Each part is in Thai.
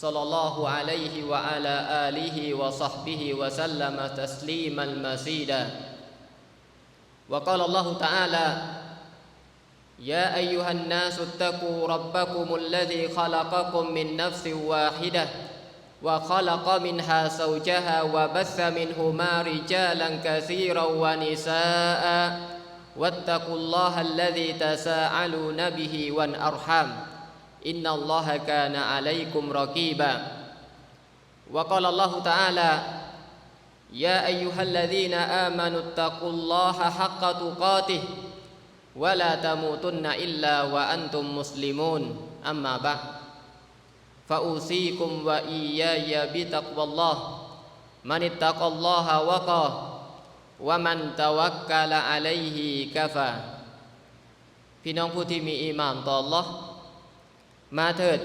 صلى الله عليه وعلى آله وصحبه وسلم تسليما مزيدا. وقال الله تعالى يا أيها الناس اتقوا ربكم الذي خلقكم من نفس واحدة وخلق منها زوجها وبث منهما رجالا كثيرا ونساء واتقوا الله الذي تساءلون به والأرحام. إن الله كان عليكم رقيبا وقال الله تعالى يا أيها الذين آمنوا اتقوا الله حق تقاته ولا تموتن إلا وأنتم مسلمون أما بعد فأوصيكم وإياي بتقوى الله من اتقى الله وقاه ومن توكل عليه كفى พี่น้องผู้ที่มีอีหม่านต่อ Allah มาเถิด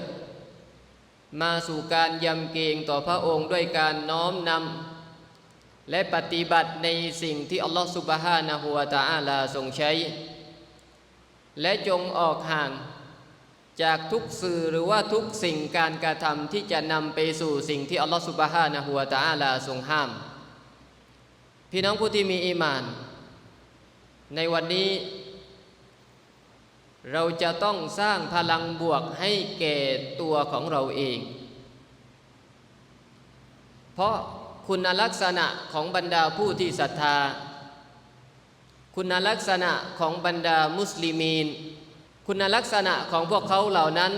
มาสู่การยำเกรงต่อพระองค์ด้วยการน้อมนำและปฏิบัติในสิ่งที่อัลลอฮฺสุบฮานะฮูวาตาอาลาทรงใช้ และจงออกห่างจากทุกสื่อหรือว่าทุกสิ่งการกระทำที่จะนำไปสู่สิ่งที่อัลลอฮฺสุบฮานะฮูวาตาอาลาทรงห้าม พี่น้องผู้ที่มีอีมาน ในวันนี้ เราจะต้องสร้างพลังบวกให้แก่ตัวของเราเอง เพราะคุณลักษณะของบรรดาผู้ที่ศรัทธา คุณลักษณะของบรรดามุสลิมีน คุณลักษณะของพวกเขาเหล่านั้น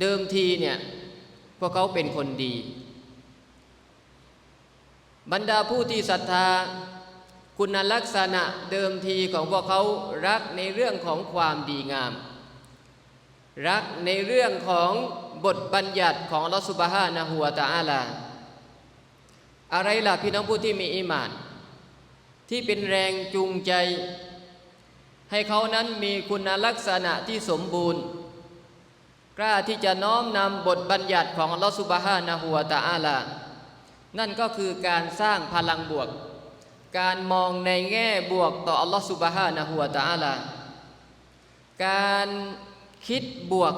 เดิมทีเนี่ยพวกเขาเป็นคนดี บรรดาผู้ที่ศรัทธา คุณลักษณะเดิมทีของพวกเขารักในเรื่องของความดีงาม รักในเรื่องของบทบัญญัติของลอสุบฮานะฮัวตาอาลา อะไรล่ะพี่น้องผู้ที่มีอิมาน ที่เป็นแรงจูงใจ ให้เขานั้นมีคุณลักษณะที่สมบูรณ์ กล้าที่จะน้อมนำบทบัญญัติของลอสุบฮานะฮัวตาอาลา นั่นก็คือการสร้างพลังบวก การมองในแง่บวกต่ออัลลอฮฺสุบฮานะฮูวะตาลาการคิดบวก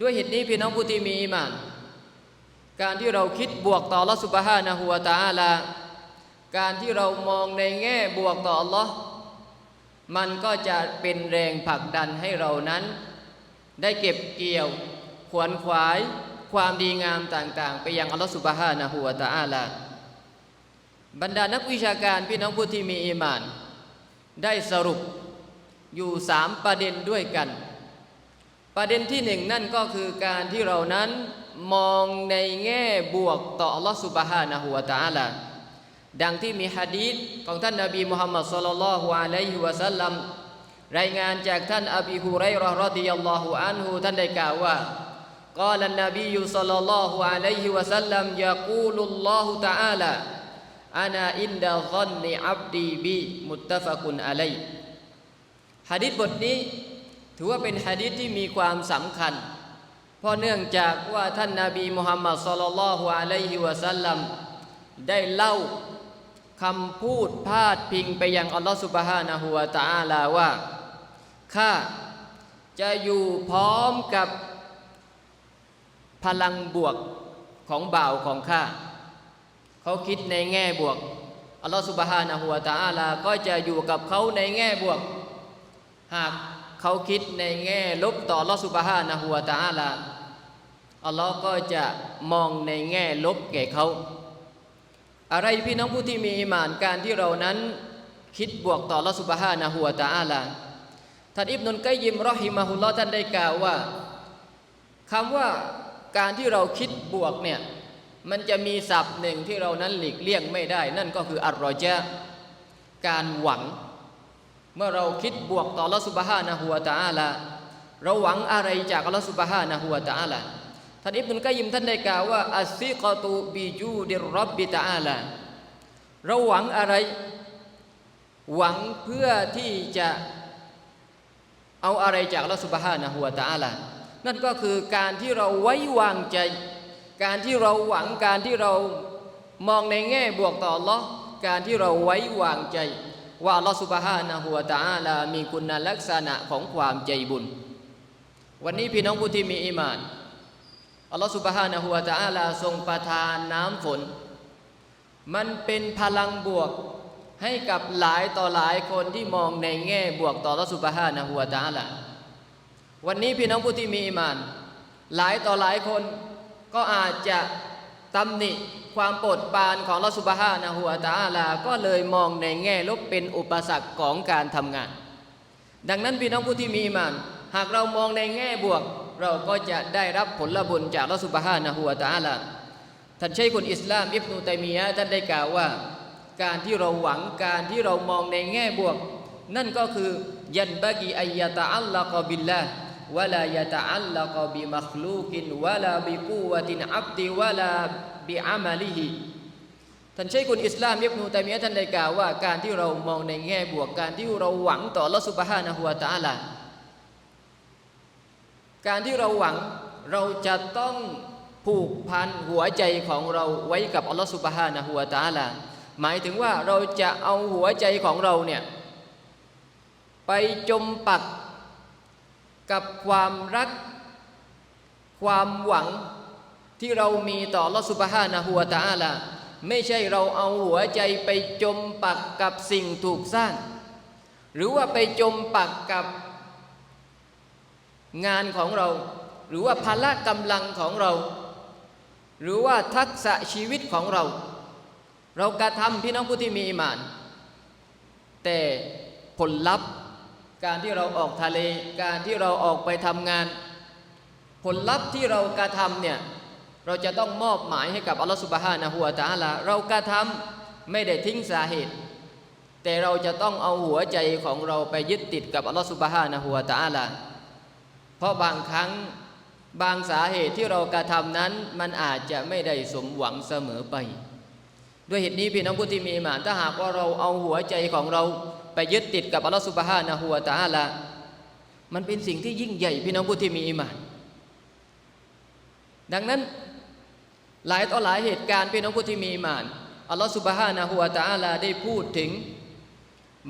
ด้วยเหตุนี้พี่น้องผู้ที่มีอิมาน การที่เราคิดบวกต่ออัลลอฮฺสุบฮานะฮูวะตาลาการที่เรามองในแง่บวกต่ออัลลอฮ์มันก็จะเป็นแรงผลักดันให้เรานั้น ได้เก็บเกี่ยว ขวนขวาย ความดีงามต่าง ๆ ไปยังอัลลอฮฺสุบฮานะฮูวะตาลา บรรดานักวิชาการพี่น้องผู้ที่มีอีมาน ได้สรุปอยู่สามประเด็นด้วยกัน ประเด็นที่หนึ่งนั่นก็คือการที่เรานั้นมองในแง่บวกต่ออัลลอฮฺสุบฮานะฮูวะตะาลาดังที่มีฮะดีษของท่านนาบีมุฮัมมัดสุลลัลฮุอะลัยฮิวะสัลลัมรายงานจากท่านอบีฮุไรเรอะห์ดียัลลอฮุอันฮุท่านได้กล่าวว่ากล่าวนบียุสลลัลฮุอะลัยฮิวะสัลลัมยะกูลุลลอฮุตะอาลา นาอินดาซอนนีอับดีบีมุตตะฟะกุนอะลัยฮะดิษบทนี้ถือว่าเป็นฮะดิษที่มีความสำคัญ เพราะเนื่องจากว่าท่านนาบีมุฮัมมัดสุลลัลลอฮุอะลัยฮิวะสัลลัมได้เล่าคำพูดพาดพิงไปยังอัลลอฮฺสุบฮานะฮูวะตะอาลาว่าข้าจะอยู่พร้อมกับพลังบวกของบ่าวของข้า เขาคิดในแง่บวกอัลลอฮฺสุบฮานะฮูวตะอาลาก็จะอยู่กับเขาในแง่บวก หากเขาคิดในแง่ลบต่ออัลลอฮฺสุบฮานะฮูวตะอาลาอัลลอฮ์ก็จะมองในแง่ลบแก่เขา อะไรพี่น้องผู้ที่มีอิมานการที่เรานั้นคิดบวกต่ออลลอสุบฮานะฮูวตะอาลาท่านอิบนุลกัยยิมรอฮิมะฮุลลอท่านได้กล่าวว่าคำว่าการที่เราคิดบวกเนี่ย มันจะมีศัพท์หนึ่งที่เรานั้นหลีกเลี่ยงไม่ได้ นั่นก็คืออัลรอจาการหวัง เมื่อเราคิดบวกต่อละสุบฮานะฮัวตาอาลาเราหวังอะไรจากลลอฮฺสุบฮานะฮูวตะอาลาท่านอิบนุลกัยยิมท่านได้กล่าวว่าอัสซิกตูบิจูดิรับบิตาอาลาเราหวังอะไร หวังเพื่อที่จะเอาอะไรจากลลอฮฺสุบฮานะฮูวตะอาลานั่นก็คือการที่เราไว้วางใจ การที่เราหวังการที่เรามองในแง่บวกต่อลอการที่เราไว้วางใจ ว่าอัลลอฮฺสุบฮานะฮูวะตาลามีคุณลักษณะของความใจบุญ วันนี้พี่น้องผู้ที่มีอีหมานอัลลอฮฺสุบฮานะฮูวะตาลาทรงประทานน้ำฝน มันเป็นพลังบวกให้กับหลายต่อหลายคนที่มองในแง่บวกต่อรัสุบฮานะฮัวตาละวันนี้พี่น้องผู้ที่มีอิมาน หลายต่อหลายคน ก็อาจจะตำหนิความโปรดปานของรัสุบฮานะฮัวตาลา ก็เลยมองในแง่ลบเป็นอุปสรรคของการทำงาน ดังนั้นพี่น้องผู้ที่มีอิมาน หากเรามองในแง่บวก เราก็จะได้รับผลบุญจากรัสุบฮานะฮัวตาลา ท่านใช้คนอิสลามอิบนุตัยมียะท่านได้กล่าวว่า การที่เราหวังการที่เรามองในแง่บวก นั่นก็คือยันบะกีอัยะตะอัลลักบิลลาห์ วะลายะตะอัลลักบิมัคลูกินวะลาบิกูวะตินอับดิวะลาบิอามาลิฮิท่านใช้คนอิสลามอิบนุตัยมียะท่านได้กล่าวว่าการที่เรามองในแง่บวกการที่เราหวังต่อลลอฮฺซุบฮานะฮูวตะอาลาการที่เราหวังเราจะต้องผูกพันหัวใจของเราไว้กับอัลลอฮฺสุบฮานะฮูวะตะอาลาหมายถึงว่าเราจะเอาหัวใจของเราเนี่ยไปจมปัก กับความรักความหวังที่เรามีต่อลอสุบฮานะฮูวตะอาลาไม่ใช่เราเอาหัวใจไปจมปักกับสิ่งถูกสร้าง หรือว่าไปจมปักกับงานของเรา หรือว่าพละกำลังของเรา หรือว่าทักษะชีวิตของเรา เรากระทำพี่น้องผู้ที่มีอิมาน แต่ผลลัพธ์ การที่เราออกทะเล การที่เราออกไปทำงาน ผลลัพธ์ที่เรากระทำเนี่ยเราจะต้องมอบหมายให้กับอัลลอฮฺสุบฮานะฮูวะตาลาเรากระทำไม่ได้ทิ้งสาเหตุ แต่เราจะต้องเอาหัวใจของเราไปยึดติดกับอัลลอฮฺสุบฮานะฮูวะตาลาเพราะบางครั้งบางสาเหตุที่เรากระทำนั้นมันอาจจะไม่ได้สมหวังเสมอไป ด้วยเหตุนี้พี่น้องผู้ที่มีหมานถ้าหากว่าเราเอาหัวใจของเรา ไปยึดติดกับอัลลอฮฺสุบฮานะฮูวะตาลามันเป็นสิ่งที่ยิ่งใหญ่พี่น้องผู้ที่มีอิมาน ดังนั้นหลายต่อหลายเหตุการณ์พี่น้องผู้ที่มีอิมานอัลลอฮฺสุบฮานะฮูวะตาลาได้พูดถึง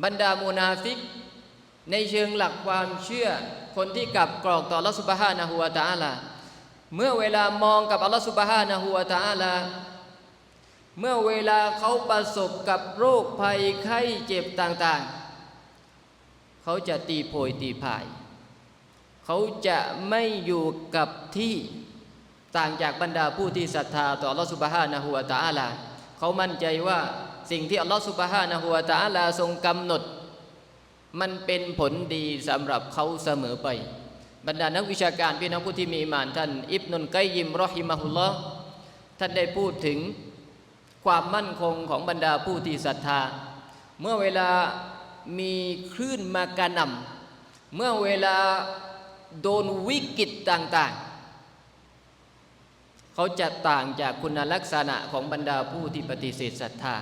บรรดามูนาฟิก ในเชิงหลักความเชื่อคนที่กลับกรอกต่ออัลลอฮฺสุบฮานะฮูวะตาลาเมื่อเวลามองกับอัลลอฮฺสุบฮานะฮูวะตาลา เมื่อเวลาเขาประสบกับโรคภัยไข้เจ็บต่างๆ เขาจะตีโพยตีพาย เขาจะไม่อยู่กับที่ต่างจากบรรดาผู้ที่ศรัทธาต่ออัลลอฮฺสุบฮานะฮูวะตะอาลา เขามั่นใจว่าสิ่งที่อัลลอฮฺสุบฮานะฮูวะตะอาลาทรงกำหนด มันเป็นผลดีสำหรับเขาเสมอไป บรรดานักวิชาการพี่น้องผู้ที่มีอิมานท่าน อิบนุนกัยยิมรอฮิมะฮุลลอฮ์ท่านได้พูดถึง ความมั่นคงของบรรดาผู้ที่ศรัทธา เมื่อเวลามีคลื่นมากระหน่ำเมื่อเวลาโดนวิกฤตต่างๆ เขาจะต่างจากคุณลักษณะของบรรดาผู้ที่ปฏิเสธศรัทธา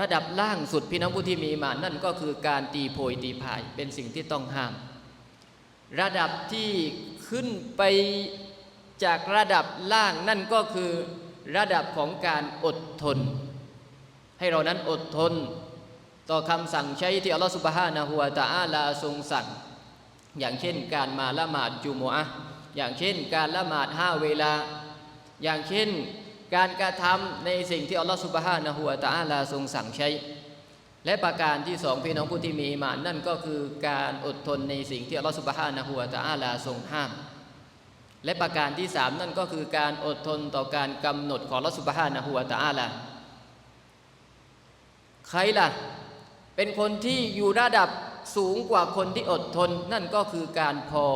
ระดับล่างสุดพี่น้องผู้ที่มีมานนั่นก็คือการตีโพยตีพายเป็นสิ่งที่ต้องห้าม ระดับที่ขึ้นไปจากระดับล่างนั่นก็คือ ระดับของการอดทน ให้เรานั้นอดทน ต่อคำสั่งใช้ที่อัลลอฮฺสุบฮานะฮูวะตะอาลาทรงสั่ง อย่างเช่นการมาละหมาดจุมอะอย่างเช่นการละหมาดห้าเวลา อย่างเช่นการกระทำในสิ่งที่อัลลอฮฺสุบฮานะฮูวะตะอาลาทรงสั่งใช้ และประการที่สองพี่น้องผู้ที่มีอิมานนั่นก็คือการอดทนในสิ่งที่อัลลอฮฺสุบฮานะฮูวะตะอาลาทรงห้าม และประการที่สามนั่นก็คือการอดทนต่อการกำหนดของอัลลอฮฺสุบฮานะฮูวะตะอาลาใครล่ะ เป็นคนที่อยู่ระดับสูงกว่าคนที่อดทน นั่นก็คือการพอ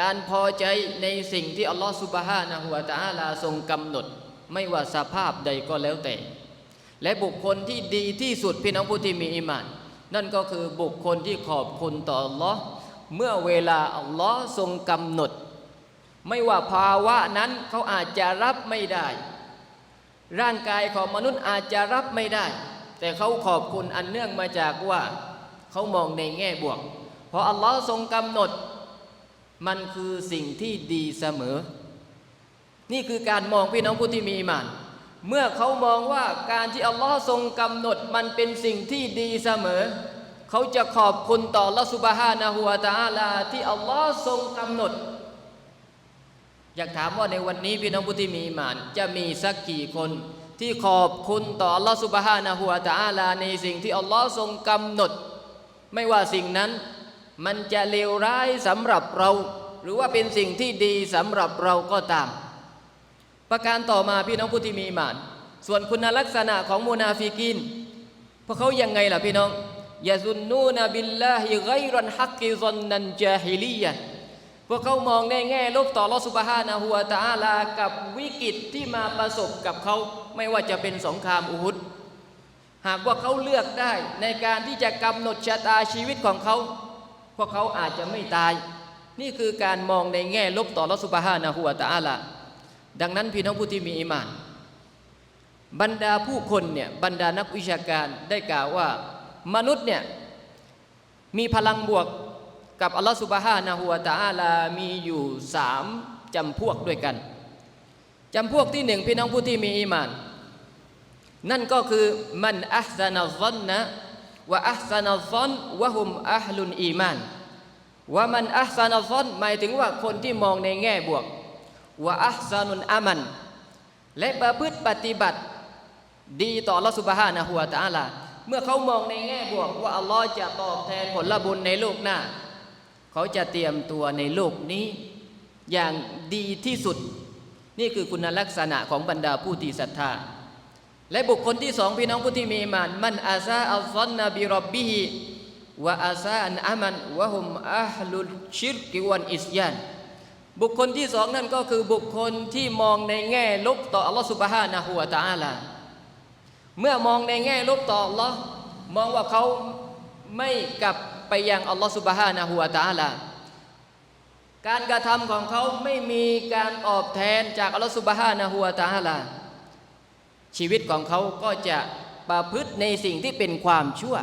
การพอใจในสิ่งที่อัลลอฮฺสุบฮานะฮูวะตะอาลาทรงกำหนด ไม่ว่าสภาพใดก็แล้วแต่ และบุคคลที่ดีที่สุดพี่น้องผู้ที่มีอิมานนั่นก็คือบุคคลที่ขอบคุณต่ออัลลอฮ์เมื่อเวลาอัลลอฮ์ทรงกำหนด ไม่ว่าภาวะนั้นเขาอาจจะรับไม่ได้ ร่างกายของมนุษย์อาจจะรับไม่ได้ แต่เขาขอบคุณอันเนื่องมาจากว่าเขามองในแง่บวก เพราะอัลลอฮ์ทรงกำหนด มันคือสิ่งที่ดีเสมอ นี่คือการมองพี่น้องผู้ที่มีมาน เมื่อเขามองว่าการที่อัลลอฮ์ทรงกำหนดมันเป็นสิ่งที่ดีเสมอ เขาจะขอบคุณต่อละสุบฮานะฮูวตาอาลาที่อัลลอฮ์ทรงกำหนด อยากถามว่าในวันนี้พี่น้องผู้ที่มีมานจะมีสักกี่คน ที่ขอบคุณต่ออัลลอฮ์สุบฮานะฮูวาตาอาลาในสิ่งที่อัลลอฮ์ทรงกำหนด ไม่ว่าสิ่งนั้นมันจะเลวร้ายสำหรับเรา หรือว่าเป็นสิ่งที่ดีสำหรับเราก็ตาม ประการต่อมาพี่น้องผู้ที่มีมาน ส่วนคุณลักษณะของมูนาฟิกินพวกเขายังไงล่ะพี่น้องยาซุนนูนบิลลาฮิไกรันฮักกิซอนนันจาฮิลียะ วกเขามองในแง่ลบต่อลอสุบฮานะฮูวตาอลากับวิกฤตที่มาประสบกับเขาไม่ว่าจะเป็นสงครามอุฮุดหากว่าเขาเลือกได้ในการที่จะกำหนดชะตาชีวิตของเขาพวกเขาอาจจะไม่ตาย นี่คือการมองในแง่ลบต่อลอสุบฮานะฮูวตาอาลาดังนั้นพี่น้องผู้ที่มีอิมาน บรรดาผู้คนเนี่ยบรรดานักวิชาการได้กล่าวว่า มนุษย์เนี่ยมีพลังบวก กับอัลลอฮฺสุบฮานะฮูวาตาลามีอยู่สามจำพวกด้วยกันจำพวกที่หนึ่งพี่น้องผู้ที่มีอีมาน นั่นก็คือมันอัพซนัซอนนะว่าอัพซนัซอนวะฮุมอัพลุนอีมานว่ามันอัซนัซอนหมายถึงว่าคนที่มองในแง่บวกว่าอัพซานุนอามัน และประพฤติปฏิบัติดีต่ออัลลอฮฺสุบฮานะฮูวาตาลาเมื่อเขามองในแง่บวกว่าอัลลอฮ์จะตอบแทนผลบุญในโลกหน้า เขาจะเตรียมตัวในโลกนี้อย่างดีที่สุด นี่คือคุณลักษณะของบรรดาผู้ที่ศรัทธา และบุคคลที่สองพี่น้องผู้ที่มีมานมันอาซาอัลซอนนบิรบบิฮิวะอาซาอันอามันวะฮุมอัฮลุลชิรกิวันอิสยานบุคคลที่สองนั่นก็คือบุคคลที่มองในแง่ลบต่ออัลลอฮฺสุบฮานะฮูวะตะอาลาเมื่อมองในแง่ลบต่ออัลลอฮ์มองว่าเขาไม่กลับ ไปยังอัลลอฮฺสุบฮานะฮูวะตะอาลาการกระทำของเขาไม่มีการตอบแทนจากอัลลอฮฺสุบฮานะฮูวะตะอาลาชีวิตของเขาก็จะประพฤติในสิ่งที่เป็นความชั่ว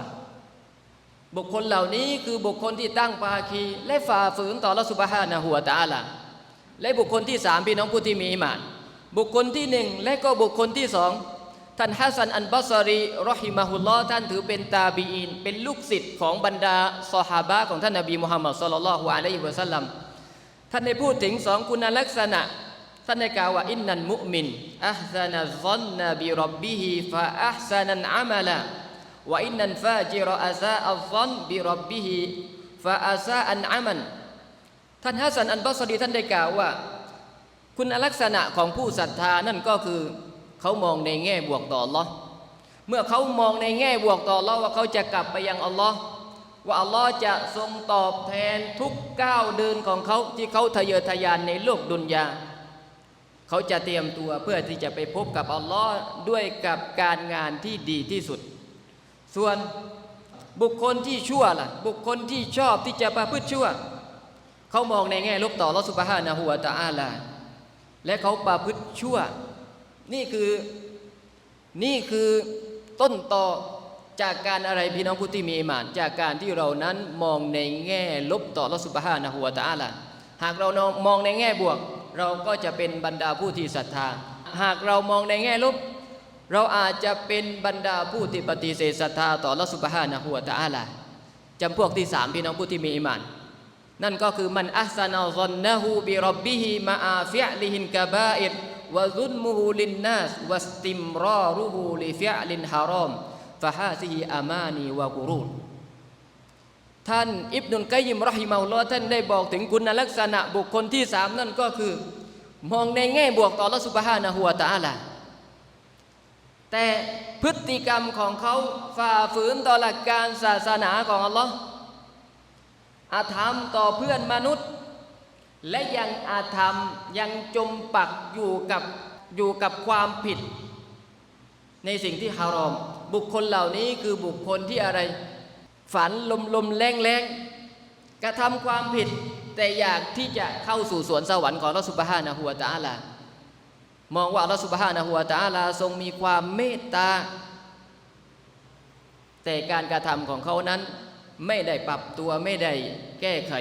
บุคคลเหล่านี้คือบุคคลที่ตั้งภาคีและฝ่าฝืนต่อละสุบฮานะหัวตาละและบุคคลที่สามพี่น้องผู้ที่มีอิมาน บุคคลที่หนึ่งและก็บุคคลที่สอง ท่านฮัสซันอันบัสรีรอฮิมาฮุลลอฮ์ท่านถือเป็นตาบีอิน เป็นลูกศิษย์ของบรรดาซอฮาบะของท่านนบีมุฮัมมัดสุลลัลลอฮุอะลัยฮิวะสัลลัมท่านได้พูดถึงสองคุณลักษณะ ท่านได้กล่าวว่าอินนันมุมินอัพซานัซอนนบิรับบิฮิฟะอัพซานันอามัลาวอินนันฟาจิรอาซาอัลซอนบิรับบิฮิฟาอาซาอันอามันท่านฮัสซันอันบัสรีท่านได้กล่าวว่า คุณลักษณะของผู้ศรัทธานั่นก็คือ เขามองในแง่บวกต่อ Allah เมื่อเขามองในแง่บวกต่อ Allah ว่าเขาจะกลับไปยังอัลลอฮ์ว่าอัลลอฮ์จะทรงตอบแทนทุกก้าวเดินของเขาที่เขาทะเยอทะยานในโลกดุนยาเขาจะเตรียมตัวเพื่อที่จะไปพบกับอัลลอฮ์ด้วยกับการงานที่ดีที่สุด ส่วนบุคคลที่ชั่วล่ะ บุคคลที่ชอบที่จะประพฤติชั่ว เขามองในแง่ลบต่อลอสุบฮานะฮูวตะอาลาและเขาประพฤติชั่ว นี่คือนี่คือต้นต่อจากการอะไรพี่น้องผู้ที่มีอิมาน จากการที่เรานั้นมองในแง่ลบต่อลอสุบฮานะฮูวตะอาลาหากเรามองในแง่บวก เราก็จะเป็นบรรดาผู้ที่ศรัทธา หากเรามองในแง่ลบ เราอาจจะเป็นบรรดาผู้ที่ปฏิเสธศรัทธาต่อละสุบฮานะฮูวตะอาลาจำพวกที่สามพี่น้องผู้ที่มีอิมาน นั่นก็คือมันอัสนาซอนนะฮูบิรับบิฮิมาอาฟิอลิฮินกะบาอิด วะซุนมุฮูลินนัสวัสติมรอรุฮูลิฟิอลินฮารอมฟะฮาซิฮิอามานีวะกุรูนท่านอิบนุลกัยยิมรอฮิมาอุลลอฮ์ท่านได้บอกถึงคุณลักษณะบุคคลที่สามนั่นก็คือ มองในแง่บวกต่อละสุบฮานะฮูวตาลาแต่พฤติกรรมของเขาฝ่าฝืนต่อหลักการศาสนาของอัลลอฮ์อาธรรมต่อเพื่อนมนุษย์ และยังอาธรรมยังจมปักอยู่กับอยู่กับความผิด ในสิ่งที่ฮารอม บุคคลเหล่านี้คือบุคคลที่อะไร ฝันลมลมแรงแรงกระทำความผิด แต่อยากที่จะเข้าสู่สวนสวรรค์ของอัลลอฮฺสุบฮานะฮูวตาลามองว่าอัลลอฮฺสุบฮานะฮูวตาลาทรงมีความเมตตา แต่การกระทำของเขานั้นไม่ได้ปรับตัวไม่ได้แก้ไข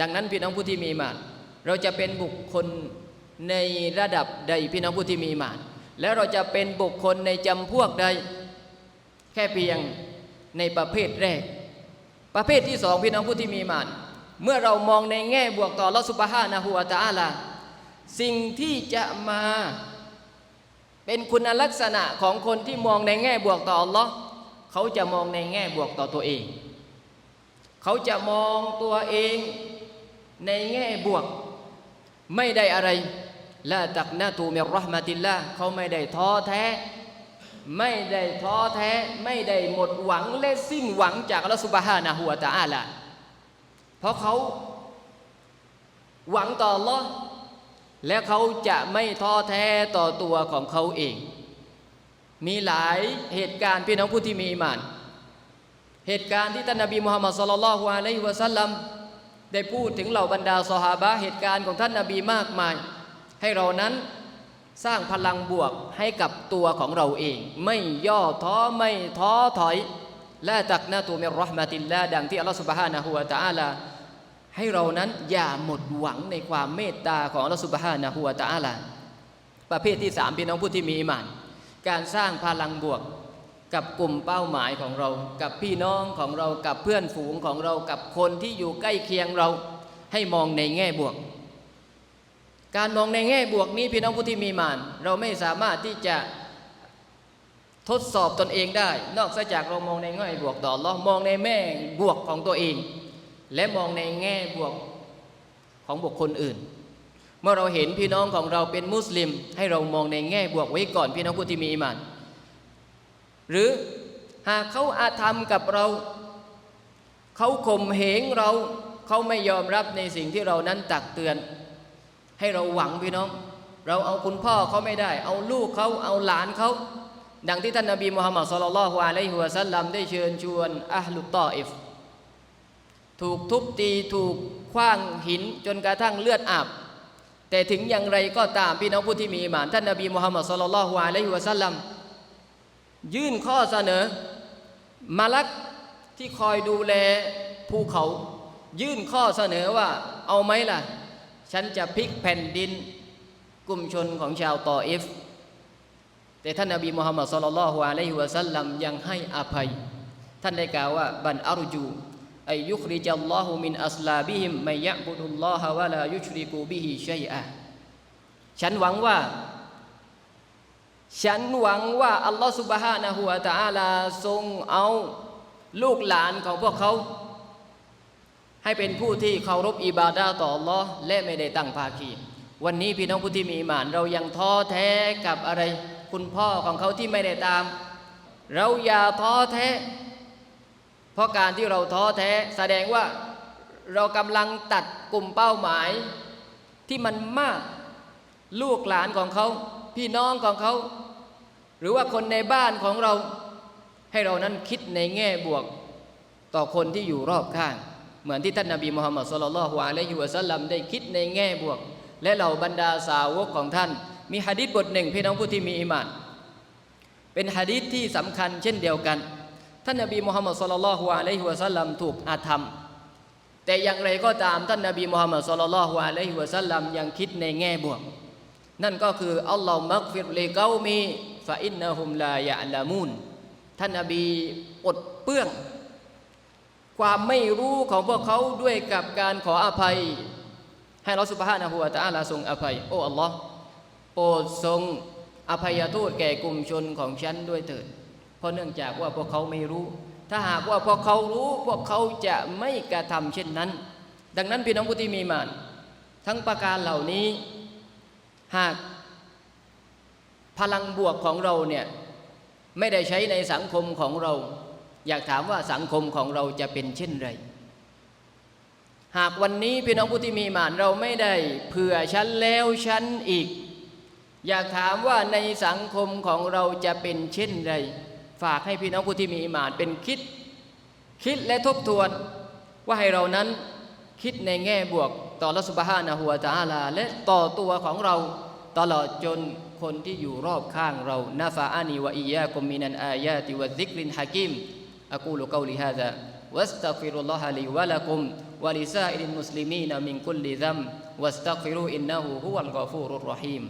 ดังนั้นพี่น้องผู้ที่มีมาน เราจะเป็นบุคคลในระดับใดพี่น้องผู้ที่มีมาน แล้วเราจะเป็นบุคคลในจำพวกใด แค่เพียงในประเภทแรก ประเภทที่สองพี่น้องผู้ที่มีมาน เมื่อเรามองในแง่บวกต่อลอสุบฮานะฮูวาตาอาลาสิ่งที่จะมาเป็นคุณลักษณะของคนที่มองในแง่บวกต่ออัลลอฮ์เขาจะมองในแง่บวกต่อตัวเอง เขาจะมองตัวเองในแง่บวก ไม่ได้อะไรละตักนาตูมิรหมาติลละเขาไม่ได้ท้อแท้ ไม่ได้ท้อแท้ ไม่ได้หมดหวังและสิ้นหวังจากอัลลอฮฺสุบฮานะฮูวะตะอาลาเพราะเขาหวังต่ออัลลอฮ์และเขาจะไม่ท้อแท้ต่อตัวของเขาเอง มีหลายเหตุการณ์พี่น้องผู้ที่มีอิมาน เหตุการณ์ที่ท่านนบีมุฮัมมัดสุลลัลลอฮุอะลัยฮิวะสัลลัม ได้พูดถึงเหล่าบรรดาซอฮาบะเหตุการณ์ของท่านนบีมากมาย ให้เรานั้นสร้างพลังบวกให้กับตัวของเราเอง ไม่ย่อท้อไม่ท้อถอยและตักนาตูมิรเราะห์มาติลลาดังที่อัลลอฮฺสุบฮานะฮูวะตะอาลาให้เรานั้นอย่าหมดหวังในความเมตตาของอัลลอฮฺสุบฮานะฮูวะตะอาลาประเภทที่สามพี่น้องผู้ที่มีอิมาน การสร้างพลังบวก กับกลุ่มเป้าหมายของเรา กับพี่น้องของเรากับเพื่อนฝูงของเรากับคนที่อยู่ใกล้เคียงเรา ให้มองในแง่บวก การมองในแง่บวกนี้พี่น้องผู้ที่มีมาน เราไม่สามารถที่จะทดสอบตนเองได้ นอกจากเรามองในแง่บวกต่อเรามองในแม่บวกของตัวเอง และมองในแง่บวกของบุคคลอื่น เมื่อเราเห็นพี่น้องของเราเป็นมุสลิม ให้เรามองในแง่บวกไว้ก่อนพี่น้องผู้ที่มีอิมาน หรือหากเขาอาธรรมกับเรา เขาข่มเหงเราเขาไม่ยอมรับในสิ่งที่เรานั้นตักเตือน ให้เราหวังพี่น้อง เราเอาคุณพ่อเขาไม่ได้ เอาลูกเขาเอาหลานเขาดังที่ท่านนบีมุฮัมมัดสุลลัลลอฮุอะลัยฮิวะสัลลัมได้เชิญชวนอัลลุตตออิฟถูกทุบตีถูกคว้างหินจนกระทั่งเลือดอาบแต่ถึงอย่างไรก็ตามพี่น้องผู้ที่มีหมานท่านนบีมุฮัมมัดสุลลัลลอฮุอะลัยฮิวะสัลลัม ยื่นข้อเสนอ มาลักที่คอยดูแลภูเขา ยื่นข้อเสนอว่าเอาไหมล่ะ ฉันจะพลิกแผ่นดิน กลุ่มชนของชาวตอเอฟแต่ท่านนบีมุฮัมมัดสุลลัลฮุอะลัยฮิวะสัลลัมยังให้อภัย ท่านได้กล่าวว่าบันอารจูอายุคริจัลลอฮุมินอัสลาบิฮิมไม่ยะบุดุลลอฮะวะลายุชริกูบิฮิชัยอะฉันหวังว่า ฉันหวังว่าอัลลอฮฺสุบฮานะฮูวะตะอาลาทรงเอาลูกหลานของพวกเขา ให้เป็นผู้ที่เคารพอิบาดาต่ออัลลอฮ์และไม่ได้ตั้งภาคี วันนี้พี่น้องผู้ที่มีอิหมาน เรายังท้อแท้กับอะไร คุณพ่อของเขาที่ไม่ได้ตาม เราอย่าท้อแท้ เพราะการที่เราท้อแท้แสดงว่าเรากำลังตัดกลุ่มเป้าหมายที่มันมากลูกหลานของเขา พี่น้องของเขา หรือว่าคนในบ้านของเราให้เรานั้นคิดในแง่บวกต่อคนที่อยู่รอบข้าง เหมือนที่ท่านนบีมุฮัมมัดสุลลัลลอฮุอะลัยฮิวะสัลลัมได้คิดในแง่บวก และเหล่าบรรดาสาวกของท่าน มีหะดีษบทหนึ่งพี่น้องผู้ที่มีอิมาน เป็นหะดีษที่สำคัญเช่นเดียวกัน ท่านนบีมุฮัมมัดสุลลัลลอฮุอะลัยฮิวะสัลลัมถูกอาธรรม แต่อย่างไรก็ตามท่านนบีมุฮัมมัดสุลลัลลอฮุอะลัยฮิวะสัลลัมยังคิดในแง่บวก นั่นก็คืออัลลอฮฺมักฟิรลิกามี ฟาอินนะฮุมลายะลามูนท่านนบีอดเปื้อง ความไม่รู้ของพวกเขาด้วยกับการขออภัย ให้เราสุบฮานะฮูวะตะอาลาทรงอภัย โอ้อัลลอฮ์โปรดทรงอภัยโทษแก่กลุ่มชนของฉันด้วยเถิด เพราะเนื่องจากว่าพวกเขาไม่รู้ ถ้าหากว่าพวกเขารู้พวกเขาจะไม่กระทำเช่นนั้น ดังนั้นพี่น้องผู้ที่มีมาน ทั้งประการเหล่านี้ หาก พลังบวกของเราเนี่ยไม่ได้ใช้ในสังคมของเรา อยากถามว่าสังคมของเราจะเป็นเช่นไร หากวันนี้พี่น้องผู้ที่มีหมานเราไม่ได้เผื่อชั้นแล้วชั้นอีก อยากถามว่าในสังคมของเราจะเป็นเช่นไร ฝากให้พี่น้องผู้ที่มีหมานเป็นคิด คิดและทบทวน ว่าให้เรานั้นคิดในแง่บวกต่อละสุบฮานะฮัวตาลา และต่อตัวของเราตลอดจน คนที่อยู่รอบข้างเรานาฟาอานีวะอียากุมมินันอายาติวะซิกรินฮะกิมอะกูลุกอลิฮาซาวัสตัฆฟิรุลลอฮะลีวะละกุมวะลิซาอิลินมุสลิมีนมินกุลลิซัมวัสตัฆฟิรูอินนะฮูฮุวัลกอฟูรุรรอฮีม